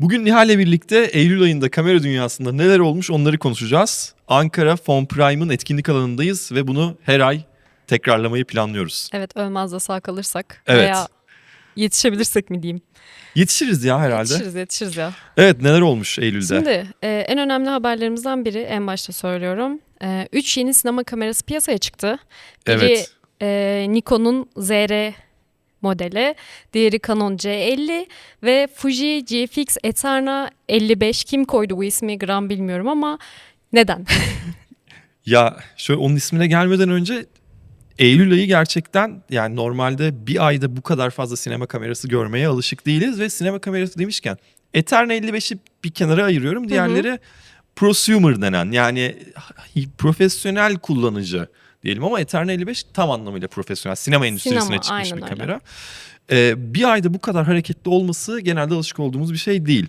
Bugün Nihal'le birlikte Eylül ayında kamera dünyasında neler olmuş onları konuşacağız. Ankara Fon Prime'ın etkinlik alanındayız ve bunu her ay tekrarlamayı planlıyoruz. Evet ölmez de sağ kalırsak Evet. veya yetişebilirsek mi diyeyim. Yetişiriz ya herhalde. Yetişiriz yetişiriz ya. Evet neler olmuş Eylül'de? Şimdi e, en önemli haberlerimizden biri en başta söylüyorum. 3 yeni sinema kamerası piyasaya çıktı. Biri evet. e, Nikon'un ZR modeli, diğeri Canon C50 ve Fuji GFX Eterna 55. Kim koydu bu ismi gram bilmiyorum ama neden? Ya şöyle onun ismine gelmeden önce Eylül ayı gerçekten yani normalde bir ayda bu kadar fazla sinema kamerası görmeye alışık değiliz ve sinema kamerası demişken Eterna 55'i bir kenara ayırıyorum. Diğerleri prosumer denen yani profesyonel kullanıcı diyelim ama Eterna 55 tam anlamıyla profesyonel sinema endüstrisine Sinema, çıkmış bir öyle. kamera. Ee, bir ayda bu kadar hareketli olması genelde alışık olduğumuz bir şey değil.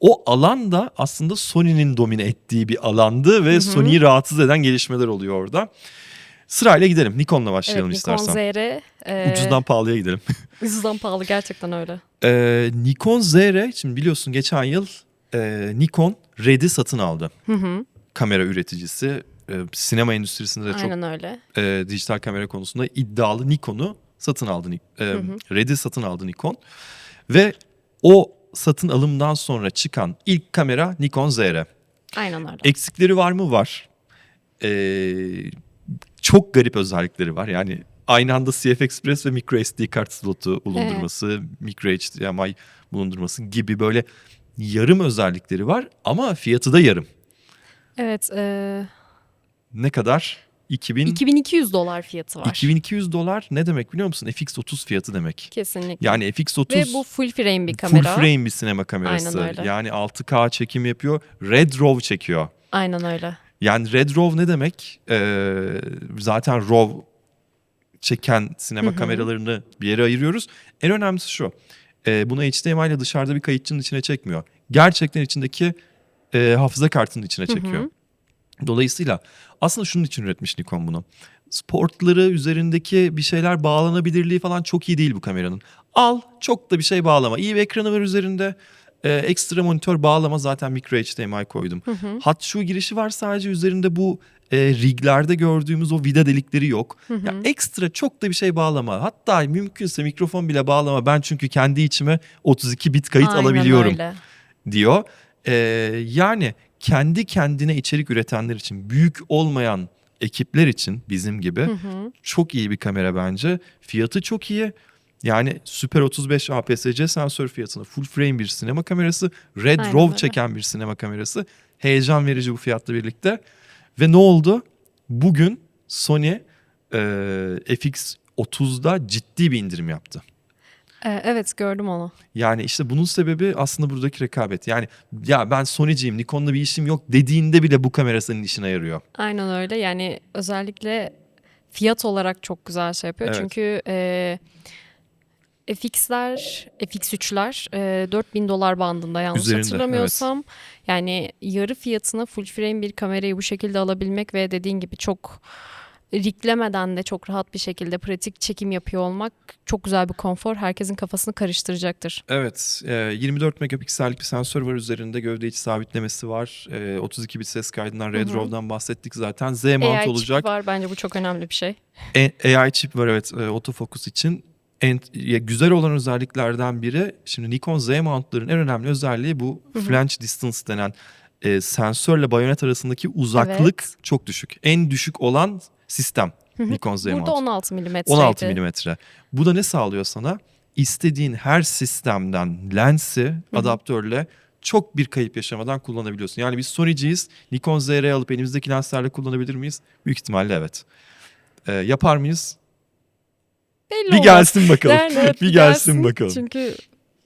O alan da aslında Sony'nin domine ettiği bir alandı ve Sony'yi rahatsız eden gelişmeler oluyor orada. Sırayla gidelim. Nikon'la evet, başlayalım Nikon istersen. ZR. e, Ucuzdan pahalıya gidelim. ucuzdan pahalı gerçekten öyle. Ee, Nikon ZR, şimdi biliyorsun geçen yıl e, Nikon Red'i satın aldı. Hı hı. Kamera üreticisi. E, sinema endüstrisinde de çok Aynen öyle. e, dijital kamera konusunda iddialı Nikon'u satın aldı. E, Red'i satın aldı Nikon. Ve o satın alımdan sonra çıkan ilk kamera Nikon ZR. Aynen öyle. Eksikleri var mı? Var. Ee, çok garip özellikleri var. Yani aynı anda CF Express ve micro SD kart slotu bulundurması, micro HDMI bulundurması gibi böyle yarım özellikleri var ama fiyatı da yarım. Evet. e, Ne kadar? 2000 2200 dolar fiyatı var. 2200 dolar ne demek biliyor musun? FX30 fiyatı demek. Kesinlikle. Yani FX30 Ve bu full frame bir full kamera. frame bir sinema kamerası. Aynen öyle. Yani 6K çekim yapıyor. Red RAW çekiyor. Aynen öyle. Yani Red RAW ne demek? Ee, zaten RAW çeken sinema kameralarını bir yere ayırıyoruz. En önemlisi şu. E, bunu HDMI ile dışarıda bir kayıtçının içine çekmiyor. Gerçekten içindeki e, hafıza kartının içine çekiyor. Dolayısıyla aslında şunun için üretmiş Nikon bunu. Sportları üzerindeki bir şeyler bağlanabilirliği falan çok iyi değil bu kameranın. Al çok da bir şey bağlama. İyi bir ekranı var üzerinde. Ee, ekstra monitör bağlama zaten micro HDMI koydum. Hat şu girişi var sadece üzerinde bu e, riglerde gördüğümüz o vida delikleri yok. Ya ekstra çok da bir şey bağlama. Hatta mümkünse mikrofon bile bağlama. Ben çünkü kendi içime 32 bit kayıt Aynen alabiliyorum öyle. diyor. Ee, yani kendi kendine içerik üretenler için büyük olmayan ekipler için bizim gibi çok iyi bir kamera bence. Fiyatı çok iyi. Yani Super 35 APS-C sensör fiyatına full frame bir sinema kamerası, Red Aynen RAW çeken bir sinema kamerası. Heyecan verici bu fiyatla birlikte. Ve ne oldu? Bugün Sony e, FX30'da ciddi bir indirim yaptı. Ee, evet gördüm onu. Yani işte bunun sebebi aslında buradaki rekabet. Yani ya ben Sony'ciyim, Nikon'la bir işim yok dediğinde bile bu kamera senin işine yarıyor. Aynen öyle. Yani özellikle fiyat olarak çok güzel şey yapıyor. Evet. Çünkü e, FX'ler, FX3'ler e, 4000 dolar bandında yanlış Üzerinde, hatırlamıyorsam. Yani yarı fiyatına full frame bir kamerayı bu şekilde alabilmek ve dediğin gibi çok riklemeden de çok rahat bir şekilde pratik çekim yapıyor olmak çok güzel bir konfor. Herkesin kafasını karıştıracaktır. Evet, e, 24 megapiksellik bir sensör var üzerinde. Gövde içi sabitlemesi var. E, 32 bit ses kaydından, Red RAW'dan bahsettik zaten. Z mount AI olacak. çip var bence bu çok önemli bir şey. E- AI çip var evet e, autofocus için. En, ya güzel olan özelliklerden biri şimdi Nikon Z mountların en önemli özelliği bu flange distance denen e, sensörle bayonet arasındaki uzaklık Evet. çok düşük. En düşük olan sistem Nikon Z mount. Burada 16 milimetre. 16 milimetre. Bu da ne sağlıyor sana? İstediğin her sistemden lensi adaptörle çok bir kayıp yaşamadan kullanabiliyorsun. Yani biz Sony'ciyiz. Nikon ZR alıp elimizdeki lenslerle kullanabilir miyiz? Büyük ihtimalle evet. Ee, yapar mıyız? Belli Bir olmaz. gelsin bakalım. Yani evet, bir gelsin bakalım. Çünkü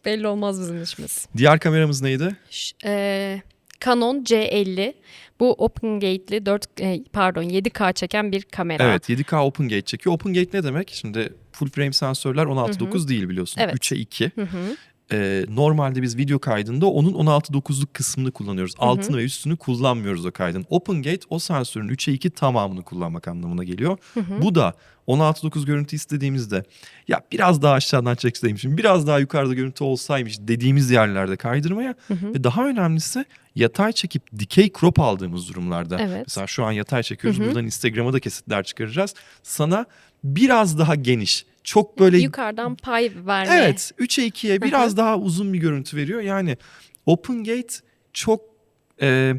belli olmaz bizim işimiz. Diğer kameramız neydi? Ş- eee, Canon C50 bu open gate'li 4 e, pardon 7K çeken bir kamera. Evet 7K Open Gate çekiyor. Open Gate ne demek? Şimdi full frame sensörler 16.9 değil biliyorsun. Evet. 3'e 2. Hı hı. E, normalde biz video kaydında onun 16.9'luk kısmını kullanıyoruz. Altını ve üstünü kullanmıyoruz o kaydın. OpenGate o sensörün 3'e 2 tamamını kullanmak anlamına geliyor. Bu da 16.9 görüntü istediğimizde ya biraz daha aşağıdan çekseymişim, biraz daha yukarıda görüntü olsaymış dediğimiz yerlerde kaydırmaya ve daha önemlisi yatay çekip dikey crop aldığımız durumlarda. Evet. Mesela şu an yatay çekiyoruz. Buradan Instagram'a da kesitler çıkaracağız. Sana biraz daha geniş, çok böyle Yukarıdan pay vermeye. Evet 3'e 2'ye biraz daha uzun bir görüntü veriyor. Yani OpenGate çok e,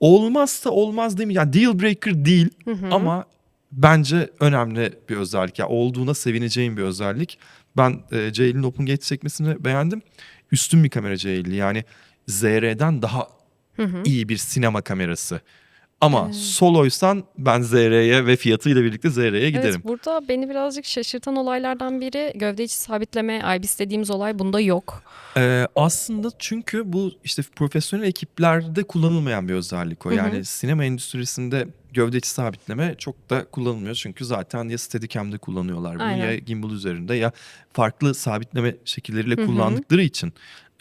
olmazsa olmaz değil mi? Yani deal breaker değil ama bence önemli bir özellik. Yani olduğuna sevineceğim bir özellik. Ben e, Ceylin OpenGate çekmesini beğendim. Üstün bir kamera Ceylin yani ZR'den daha iyi bir sinema kamerası. Ama soloysan ben ZR'ye ve fiyatıyla birlikte ZR'ye giderim. Evet burada beni birazcık şaşırtan olaylardan biri gövde içi sabitleme IBIS dediğimiz olay bunda yok. Ee, aslında çünkü bu işte profesyonel ekiplerde kullanılmayan bir özellik o. Yani sinema endüstrisinde gövde içi sabitleme çok da kullanılmıyor. Çünkü zaten ya Steadicam'de kullanıyorlar bunu Aynen. ya gimbal üzerinde ya farklı sabitleme şekilleriyle kullandıkları için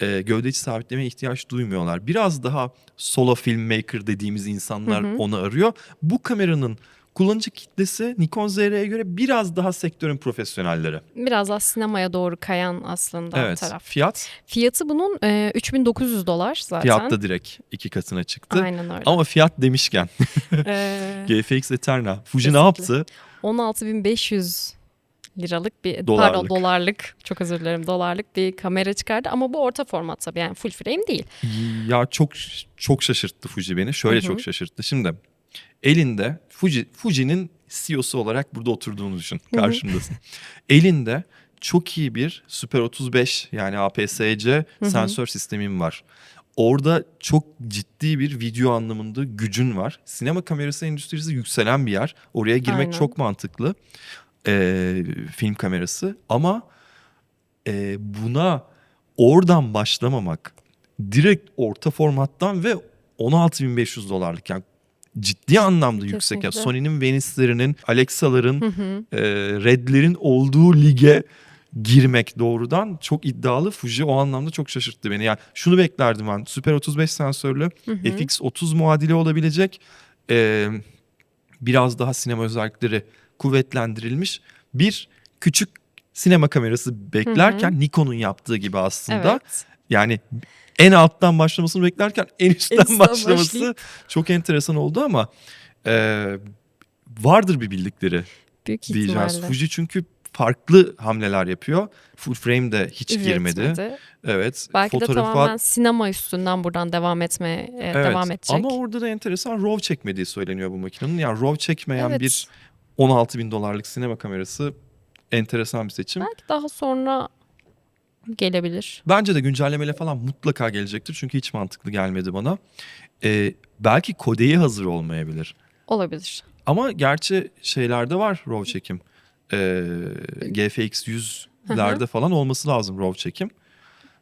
e, gövde içi sabitlemeye ihtiyaç duymuyorlar. Biraz daha solo filmmaker dediğimiz insanlar onu arıyor. Bu kameranın kullanıcı kitlesi Nikon ZR'ye göre biraz daha sektörün profesyonelleri. Biraz daha sinemaya doğru kayan aslında Evet. taraf. Fiyat Fiyatı bunun e, 3900 dolar zaten. fiyat da direkt iki katına çıktı. Aynen öyle. Ama fiyat demişken Ee, GFX Eterna. Fuji Kesinlikle. ne yaptı? 16500 liralık bir Dolarlık. pardon dolarlık çok özür dilerim dolarlık bir kamera çıkardı ama bu orta format tabii yani full frame değil. Ya çok çok şaşırttı Fuji beni. Şöyle çok şaşırttı. Şimdi elinde Fuji Fuji'nin CEO'su olarak burada oturduğunu düşün. Karşımdasın. elinde çok iyi bir Super 35 yani APS-C sensör sistemin var. Orada çok ciddi bir video anlamında gücün var. Sinema kamerası endüstrisi yükselen bir yer. Oraya girmek Aynen. çok mantıklı. Ee, film kamerası ama e, buna oradan başlamamak direkt orta formattan ve 16.500 dolarlık yani ciddi anlamda yüksek. Yani. Sony'nin Venice'lerinin, Alexa'ların, e, Red'lerin olduğu lige girmek doğrudan çok iddialı. Fuji o anlamda çok şaşırttı beni. Yani şunu beklerdim ben. Super 35 sensörlü FX30 muadili olabilecek e, biraz daha sinema özellikleri kuvvetlendirilmiş bir küçük sinema kamerası beklerken Nikon'un yaptığı gibi aslında. Evet. Yani en alttan başlamasını beklerken en üstten, üstten başlaması başlayıp- çok enteresan oldu ama e, vardır bir bildikleri Büyük diyeceğiz. ihtimalle. Fuji çünkü farklı hamleler yapıyor. Full frame de hiç girmedi. Üretmedi. Evet. Belki de fotoğrafa- tamamen sinema üstünden buradan devam etmeye e, Evet. devam edecek. Ama orada da enteresan RAW çekmediği söyleniyor bu makinenin. Yani RAW çekmeyen Evet. bir 16 bin dolarlık sinema kamerası enteresan bir seçim. Belki daha sonra gelebilir. Bence de güncellemeyle falan mutlaka gelecektir. Çünkü hiç mantıklı gelmedi bana. Ee, belki kodeyi hazır olmayabilir. Olabilir. Ama gerçi şeylerde var RAW çekim. Ee, GFX 100'lerde falan olması lazım RAW çekim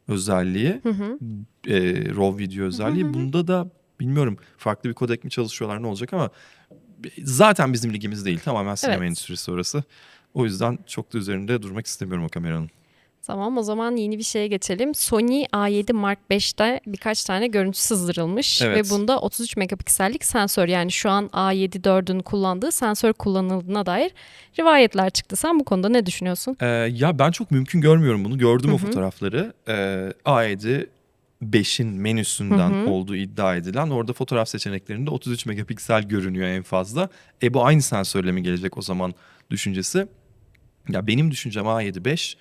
özelliği. Ee, RAW video özelliği. Bunda da bilmiyorum farklı bir kodek mi çalışıyorlar ne olacak ama zaten bizim ligimiz değil. Tamamen sinema Evet. endüstrisi orası. O yüzden çok da üzerinde durmak istemiyorum o kameranın. Tamam o zaman yeni bir şeye geçelim. Sony A7 Mark 5'te birkaç tane görüntü sızdırılmış Evet. ve bunda 33 megapiksellik sensör yani şu an A7 4'ün kullandığı sensör kullanıldığına dair rivayetler çıktı. Sen bu konuda ne düşünüyorsun? Ee, ya ben çok mümkün görmüyorum bunu. Gördüm o fotoğrafları. Ee, A7 5'in menüsünden olduğu iddia edilen orada fotoğraf seçeneklerinde 33 megapiksel görünüyor en fazla. E bu aynı sensörle mi gelecek o zaman düşüncesi? Ya benim düşüncem A7 5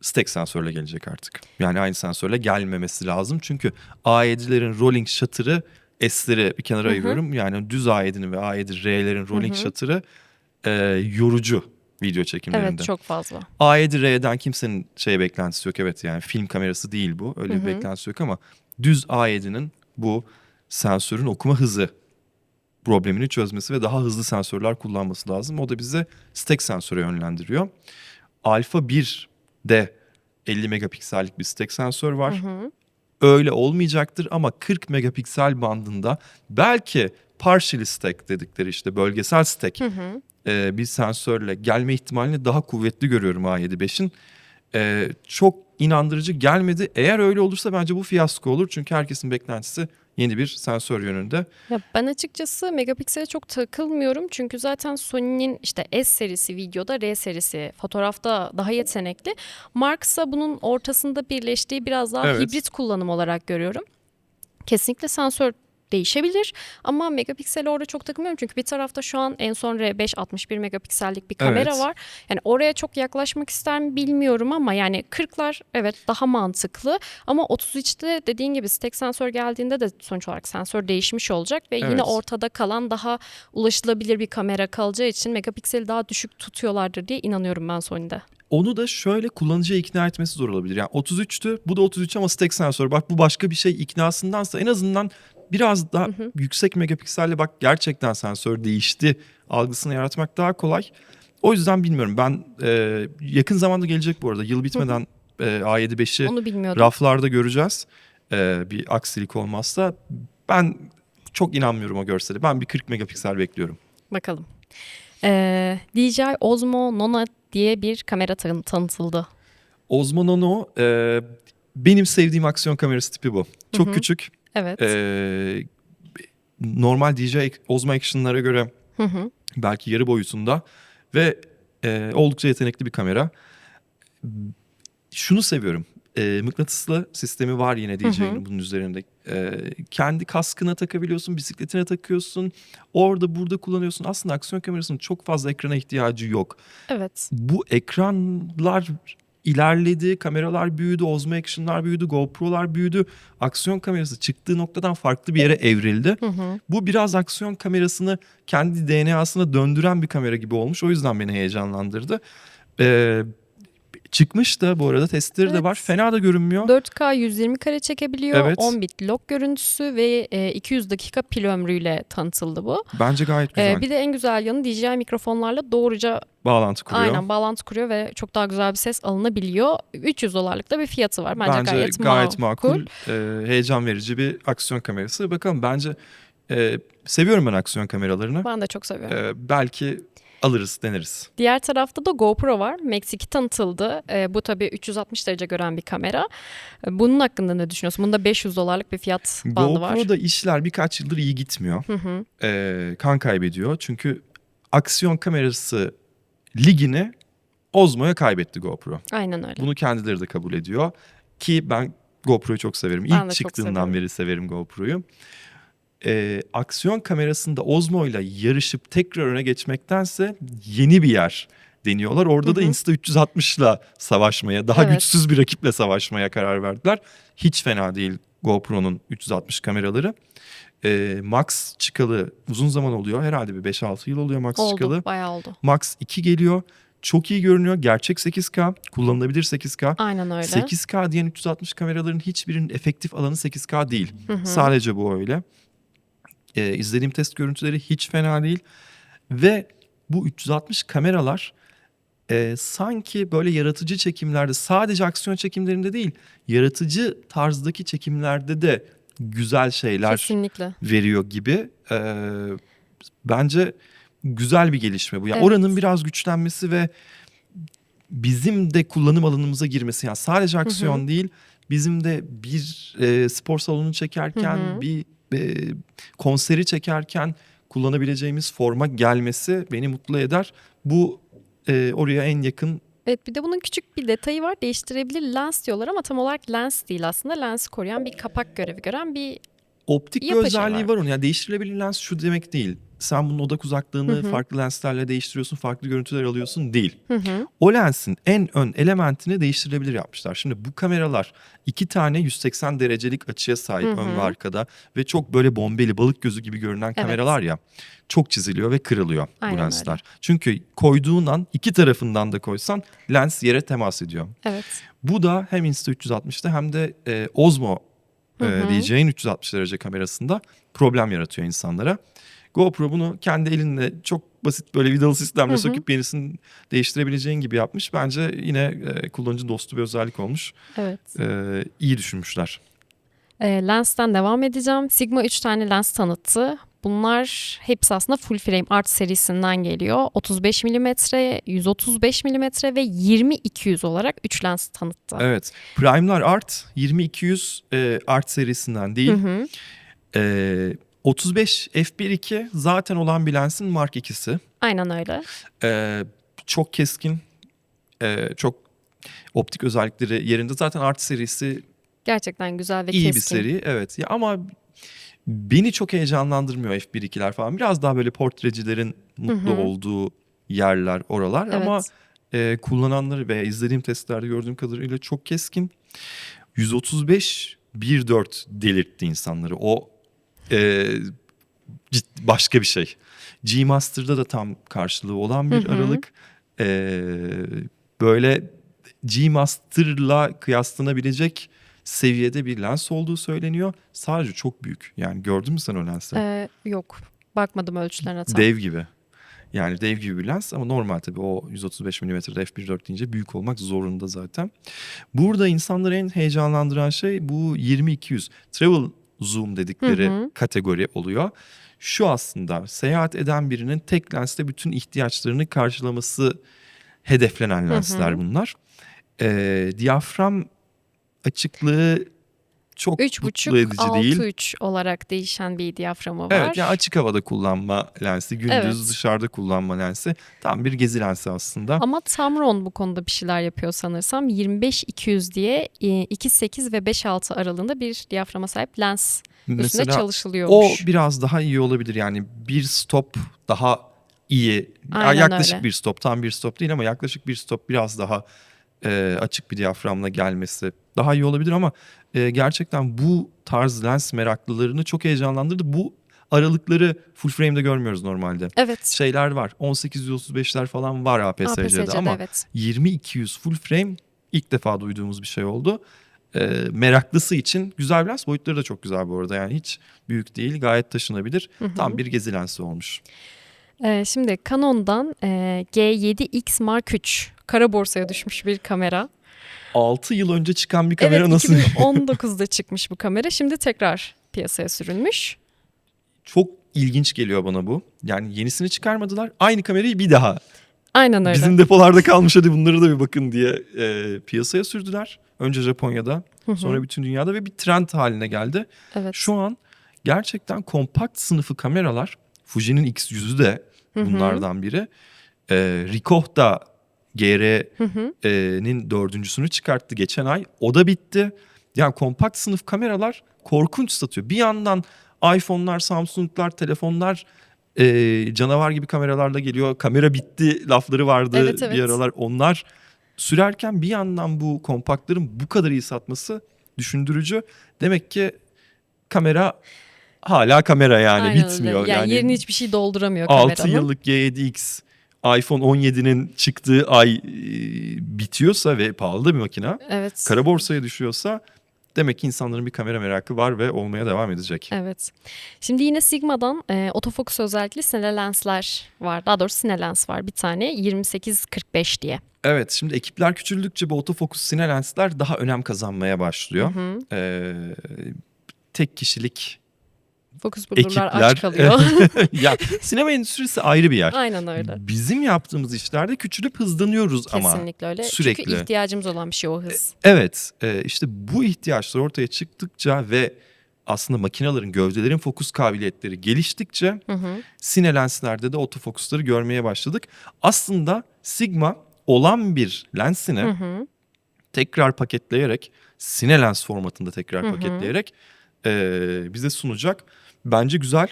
stack sensörle gelecek artık. Yani aynı sensörle gelmemesi lazım. Çünkü A7'lerin rolling shutter'ı S'leri bir kenara ayırıyorum. Yani düz A7'nin ve A7R'lerin rolling shutter'ı e, yorucu video çekimlerinde. Evet çok fazla. A7R'den kimsenin şey beklentisi yok evet yani film kamerası değil bu öyle bir beklentisi yok ama düz A7'nin bu sensörün okuma hızı problemini çözmesi ve daha hızlı sensörler kullanması lazım. O da bize stack sensöre yönlendiriyor. Alpha 1'de 50 megapiksellik bir stack sensör var. Öyle olmayacaktır ama 40 megapiksel bandında belki partially stack dedikleri işte bölgesel stack e, bir sensörle gelme ihtimalini daha kuvvetli görüyorum A7 5'in. e, çok inandırıcı gelmedi. Eğer öyle olursa bence bu fiyasko olur. Çünkü herkesin beklentisi yeni bir sensör yönünde. Ya ben açıkçası megapiksele çok takılmıyorum çünkü zaten Sony'nin işte S serisi videoda, R serisi fotoğrafta daha yetenekli. Mark ise bunun ortasında birleştiği biraz daha Evet. hibrit kullanım olarak görüyorum. Kesinlikle sensör değişebilir ama megapiksele orada çok takılmıyorum çünkü bir tarafta şu an en son R5 61 megapiksellik bir kamera Evet. var. Yani oraya çok yaklaşmak ister mi bilmiyorum ama yani 40'lar evet daha mantıklı ama 33'te dediğin gibi stack sensör geldiğinde de sonuç olarak sensör değişmiş olacak ve Evet. yine ortada kalan daha ulaşılabilir bir kamera kalacağı için megapikseli daha düşük tutuyorlardır diye inanıyorum ben Sony'de. Onu da şöyle kullanıcıya ikna etmesi zor olabilir. Yani 33'tü bu da 33 ama stack sensör. Bak bu başka bir şey iknasındansa en azından biraz daha yüksek megapikselle bak gerçekten sensör değişti algısını yaratmak daha kolay. O yüzden bilmiyorum ben e, yakın zamanda gelecek bu arada yıl bitmeden e, A7 Onu 5'i bilmiyordum. raflarda göreceğiz. E, bir aksilik olmazsa ben çok inanmıyorum o görseli. Ben bir 40 megapiksel bekliyorum. Bakalım. Ee, DJI Osmo Nano diye bir kamera tanı- tanıtıldı. Osmo Nano e, benim sevdiğim aksiyon kamerası tipi bu. Çok küçük. Evet. Ee, normal DJI Osmo Action'lara göre Hı hı. belki yarı boyutunda ve e, oldukça yetenekli bir kamera. Şunu seviyorum. E, mıknatıslı sistemi var yine DJI'nin bunun üzerinde. E, kendi kaskına takabiliyorsun, bisikletine takıyorsun. Orada burada kullanıyorsun. Aslında aksiyon kamerasının çok fazla ekrana ihtiyacı yok. Evet. Bu ekranlar ilerledi, kameralar büyüdü, Osmo Action'lar büyüdü, GoPro'lar büyüdü. Aksiyon kamerası çıktığı noktadan farklı bir yere evrildi. Hı hı. Bu biraz aksiyon kamerasını kendi DNA'sına döndüren bir kamera gibi olmuş. O yüzden beni heyecanlandırdı. Ee, çıkmış da bu arada testleri de Evet. var. Fena da görünmüyor. 4K 120 kare çekebiliyor. Evet. 10 bit log görüntüsü ve e, 200 dakika pil ömrüyle tanıtıldı bu. Bence gayet güzel. Ee, bir de en güzel yanı DJI mikrofonlarla doğruca Bağlantı kuruyor. aynen bağlantı kuruyor ve çok daha güzel bir ses alınabiliyor. 300 dolarlık da bir fiyatı var. Bence, gayet, makul. Ee, heyecan verici bir aksiyon kamerası. Bakalım bence e, seviyorum ben aksiyon kameralarını. Ben de çok seviyorum. Ee, belki alırız, deneriz. Diğer tarafta da GoPro var. Max 2 tanıtıldı. Ee, bu tabii 360 derece gören bir kamera. Ee, bunun hakkında ne düşünüyorsun? Bunda 500 dolarlık bir fiyat bandı var. GoPro'da işler birkaç yıldır iyi gitmiyor. Hı hı. Ee, kan kaybediyor. Çünkü aksiyon kamerası ligini Osmo'ya kaybetti GoPro. Aynen öyle. Bunu kendileri de kabul ediyor. Ki ben GoPro'yu çok severim. Ben İlk çıktığından severim. beri severim GoPro'yu. Ee, aksiyon kamerasında Osmo ile yarışıp tekrar öne geçmektense yeni bir yer deniyorlar. Orada da Hı hı. Insta 360 ile savaşmaya, daha Evet. güçsüz bir rakiple savaşmaya karar verdiler. Hiç fena değil GoPro'nun 360 kameraları. Ee, Max çıkalı uzun zaman oluyor. Herhalde bir 5-6 yıl oluyor Max oldu. çıkalı. Bayağı oldu. Max 2 geliyor. Çok iyi görünüyor. Gerçek 8K, kullanılabilir 8K. Aynen öyle. 8K diyen 360 kameraların hiçbirinin efektif alanı 8K değil. Hı hı. Sadece bu öyle. Ee, izlediğim test görüntüleri hiç fena değil. Ve bu 360 kameralar e, sanki böyle yaratıcı çekimlerde sadece aksiyon çekimlerinde değil yaratıcı tarzdaki çekimlerde de güzel şeyler Kesinlikle. veriyor gibi. Ee, bence güzel bir gelişme bu. Yani Evet. oranın biraz güçlenmesi ve bizim de kullanım alanımıza girmesi. Yani sadece aksiyon değil, bizim de bir e, spor salonu çekerken, Hı hı. bir e, konseri çekerken kullanabileceğimiz forma gelmesi beni mutlu eder. Bu e, oraya en yakın Evet bir de bunun küçük bir detayı var. Değiştirebilir lens diyorlar ama tam olarak lens değil aslında. Lensi koruyan bir kapak görevi gören bir Optik bir şey özelliği var. var onun. Yani değiştirilebilir lens şu demek değil. Sen bunun odak uzaklığını Hı hı. farklı lenslerle değiştiriyorsun, farklı görüntüler alıyorsun değil. Hı hı. O lensin en ön elementini değiştirilebilir yapmışlar. Şimdi bu kameralar iki tane 180 derecelik açıya sahip Hı hı. ön ve arkada ve çok böyle bombeli balık gözü gibi görünen kameralar ya çok çiziliyor ve kırılıyor Aynen bu öyle. lensler. Çünkü koyduğun an iki tarafından da koysan lens yere temas ediyor. Evet. Bu da hem Insta360'da hem de e, Osmo e. DJI'nin 360 derece kamerasında problem yaratıyor insanlara. GoPro bunu kendi elinle çok basit böyle vidalı sistemle söküp yenisini değiştirebileceğin gibi yapmış. Bence yine e, kullanıcı dostu bir özellik olmuş. Evet. E, iyi düşünmüşler. E, lensten devam edeceğim. Sigma 3 tane lens tanıttı. Bunlar hepsi aslında full frame art serisinden geliyor. 35 mm, 135 mm ve 20-200 olarak 3 lens tanıttı. Evet. Prime'lar Art 2200 e, Art serisinden değil. Hı hı. E, 35 f1.2 zaten olan bir lensin Mark II'si. Aynen öyle. E, çok keskin, e, çok optik özellikleri yerinde. Zaten Art serisi Gerçekten güzel ve iyi keskin. bir seri. Evet. Ya ama beni çok heyecanlandırmıyor F1.2'ler falan. Biraz daha böyle portrecilerin mutlu hı. olduğu yerler oralar Evet. ama e, kullananları veya izlediğim testlerde gördüğüm kadarıyla çok keskin. 135 1.4 delirtti insanları. O e, başka bir şey. G Master'da da tam karşılığı olan bir Hı hı. aralık. E, böyle G Master'la kıyaslanabilecek seviyede bir lens olduğu söyleniyor. Sadece çok büyük. Yani gördün mü sen o lensi? Ee, yok. Bakmadım ölçülerine tam. Dev gibi. Yani dev gibi bir lens ama normal tabii o 135 mm'de f1.4 deyince büyük olmak zorunda zaten. Burada insanları en heyecanlandıran şey bu 20-200 travel zoom dedikleri Hı hı. kategori oluyor. Şu aslında seyahat eden birinin tek lensle bütün ihtiyaçlarını karşılaması hedeflenen lensler hı. bunlar. Ee, diyafram açıklığı çok mutlu edici 3.5 değil. 6.3 olarak değişen bir diyaframı var. Evet yani açık havada kullanma lensi, gündüz Evet. dışarıda kullanma lensi. Tam bir gezi lensi aslında. Ama Tamron bu konuda bir şeyler yapıyor sanırsam. 25-200 diye e, 2.8 ve 5.6 aralığında bir diyaframa sahip lens üstünde Mesela o çalışılıyormuş. biraz daha iyi olabilir. Yani bir stop daha iyi. Aynen yaklaşık öyle. bir stop, tam bir stop değil ama yaklaşık bir stop biraz daha e, açık bir diyaframla gelmesi daha iyi olabilir ama e, gerçekten bu tarz lens meraklılarını çok heyecanlandırdı. Bu aralıkları full frame'de görmüyoruz normalde. Evet. Şeyler var. 18-135'ler falan var APS-C'de APS-C'de ama evet. 20-200 full frame ilk defa duyduğumuz bir şey oldu. Ee, meraklısı için güzel bir lens. Boyutları da çok güzel bu arada. Yani hiç büyük değil. Gayet taşınabilir. Hı hı. Tam bir gezi lensi olmuş. Ee, şimdi Canon'dan e, G7X Mark III kara borsaya düşmüş bir kamera. 6 yıl önce çıkan bir kamera evet nasıl? 2019'da çıkmış bu kamera. Şimdi tekrar piyasaya sürülmüş. çok ilginç geliyor bana bu. Yani yenisini çıkarmadılar. Aynı kamerayı bir daha. Aynen öyle. Bizim depolarda kalmış hadi bunları da bir bakın diye e, piyasaya sürdüler. Önce Japonya'da sonra bütün dünyada ve bir trend haline geldi. evet. Şu an gerçekten kompakt sınıfı kameralar Fuji'nin X100'ü de bunlardan biri. Ee, Ricoh da. GR'nin dördüncüsünü çıkarttı geçen ay. O da bitti. Yani kompakt sınıf kameralar korkunç satıyor. Bir yandan iPhone'lar, Samsung'lar, telefonlar e, canavar gibi kameralarla geliyor. Kamera bitti lafları vardı Evet, evet. bir aralar. Onlar sürerken bir yandan bu kompaktların bu kadar iyi satması düşündürücü. Demek ki kamera hala kamera yani Aynen öyle. bitmiyor. Yani, yerini hiçbir şey dolduramıyor 6 kameranın. yıllık G7X iPhone 17'nin çıktığı ay e, bitiyorsa ve pahalı da bir makine. Evet. Kara borsaya düşüyorsa demek ki insanların bir kamera merakı var ve olmaya devam edecek. Evet. Şimdi yine Sigma'dan e, otofokus özellikli sine lensler var. Daha doğrusu sine lens var bir tane 28-45 diye. Evet şimdi ekipler küçüldükçe bu otofokus sine lensler daha önem kazanmaya başlıyor. Hı hı. Ee, tek kişilik Fokus bulurlar aç kalıyor. ya sinema endüstrisi ayrı bir yer. Aynen öyle. Bizim yaptığımız işlerde küçülüp hızlanıyoruz ama. Kesinlikle öyle. sürekli. Çünkü ihtiyacımız olan bir şey o hız. Evet e, işte bu ihtiyaçlar ortaya çıktıkça ve aslında makinelerin, gövdelerin fokus kabiliyetleri geliştikçe Hı hı. sine lenslerde de otofokusları görmeye başladık. Aslında Sigma olan bir lensini Hı hı. tekrar paketleyerek, sine lens formatında tekrar Hı hı. paketleyerek e, bize sunacak. Bence güzel.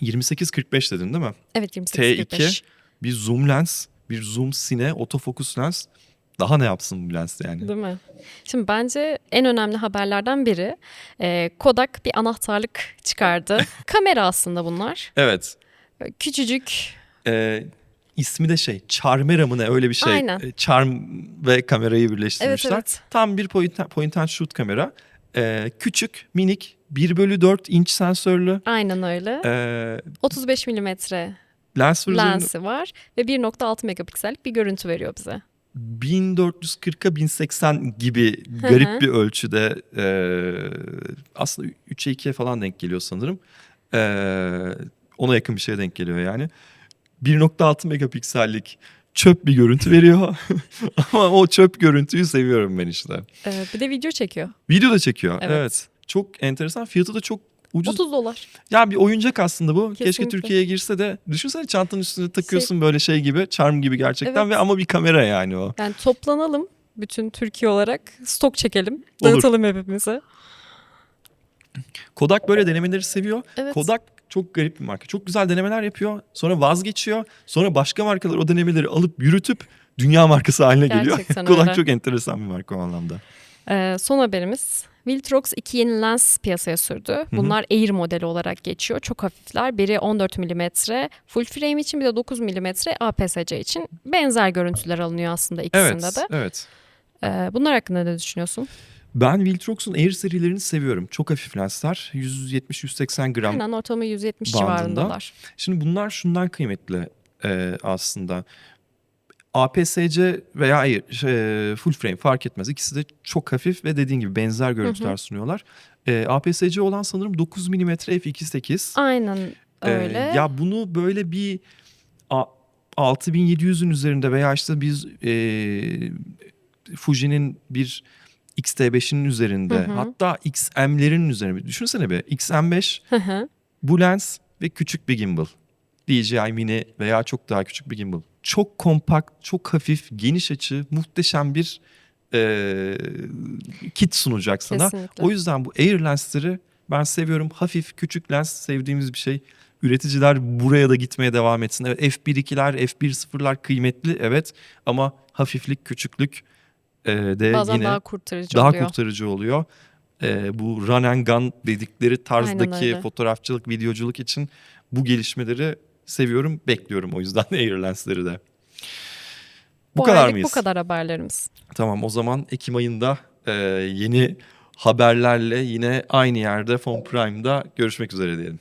28-45 dedin değil mi? Evet 28-45. T2 bir zoom lens, bir zoom sine, otofokus lens. Daha ne yapsın bu lens yani? Değil mi? Şimdi bence en önemli haberlerden biri e, Kodak bir anahtarlık çıkardı. Kamera aslında bunlar. Evet. Küçücük. Ee, ismi de şey Charmera mı ne öyle bir şey. Aynen. Ee, Charm ve kamerayı Evet birleştirmişler. evet. Tam bir point, point and shoot kamera. Ee, küçük, minik, 1 bölü 4 inç sensörlü. Aynen öyle. Ee, 35 milimetre lens lensi var ve 1.6 megapiksellik bir görüntü veriyor bize. 1440'a 1080 gibi Hı garip hı. bir ölçüde ee, aslında 3'e 2'ye falan denk geliyor sanırım. Ee, ona yakın bir şeye denk geliyor yani. 1.6 megapiksellik çöp bir görüntü veriyor. Ama o çöp görüntüyü seviyorum ben işte. Ee, bir de video çekiyor. Video da çekiyor. Evet. Evet. Çok enteresan. Fiyatı da çok ucuz. 30 dolar. Ya bir oyuncak aslında bu. Keşke Kesinlikle. Türkiye'ye girse de düşünsene çantanın üstüne takıyorsun böyle şey gibi, charm gibi gerçekten Evet. ve ama bir kamera yani o. Yani toplanalım bütün Türkiye olarak stok çekelim. Olur. Dağıtalım hepimize. Kodak böyle denemeleri seviyor. Evet. Kodak çok garip bir marka. Çok güzel denemeler yapıyor. Sonra vazgeçiyor. Sonra başka markalar o denemeleri alıp yürütüp dünya markası haline geliyor. Gerçekten Kodak öyle. çok enteresan bir marka o anlamda. Ee, son haberimiz. Viltrox iki yeni lens piyasaya sürdü. Bunlar Air modeli olarak geçiyor. Çok hafifler. Biri 14 mm full frame için bir de 9 mm APS-C için benzer görüntüler alınıyor aslında ikisinde Evet, de. evet. Ee, bunlar hakkında ne düşünüyorsun? Ben Viltrox'un Air serilerini seviyorum. Çok hafif lensler. 170-180 gram Aynen ortalama 170 bandında. civarındalar. Şimdi bunlar şundan kıymetli e, aslında. APS-C veya hayır, şey, full frame fark etmez. İkisi de çok hafif ve dediğin gibi benzer görüntüler sunuyorlar. E, APS-C olan sanırım 9 mm f2.8. Aynen E, öyle. ya bunu böyle bir a- 6700'ün üzerinde veya işte biz e, Fuji'nin bir X-T5'inin üzerinde Hı hı. hatta XM'lerin üzerinde. Düşünsene be XM5 Hı hı. bu lens ve küçük bir gimbal. DJI Mini veya çok daha küçük bir gimbal. Çok kompakt, çok hafif, geniş açı, muhteşem bir e, kit sunacak sana. Kesinlikle. O yüzden bu Air lensleri ben seviyorum. Hafif, küçük lens sevdiğimiz bir şey. Üreticiler buraya da gitmeye devam etsin. Evet F1.2'ler, F1.0'lar kıymetli evet ama hafiflik, küçüklük e, de Bazen yine daha kurtarıcı daha oluyor. kurtarıcı oluyor. Ee, bu run and gun dedikleri tarzdaki fotoğrafçılık, videoculuk için bu gelişmeleri seviyorum, bekliyorum o yüzden Air lensleri de. Bu, kadar aylık mıyız? Bu kadar haberlerimiz. Tamam o zaman Ekim ayında e, yeni haberlerle yine aynı yerde Fon Prime'da görüşmek üzere diyelim.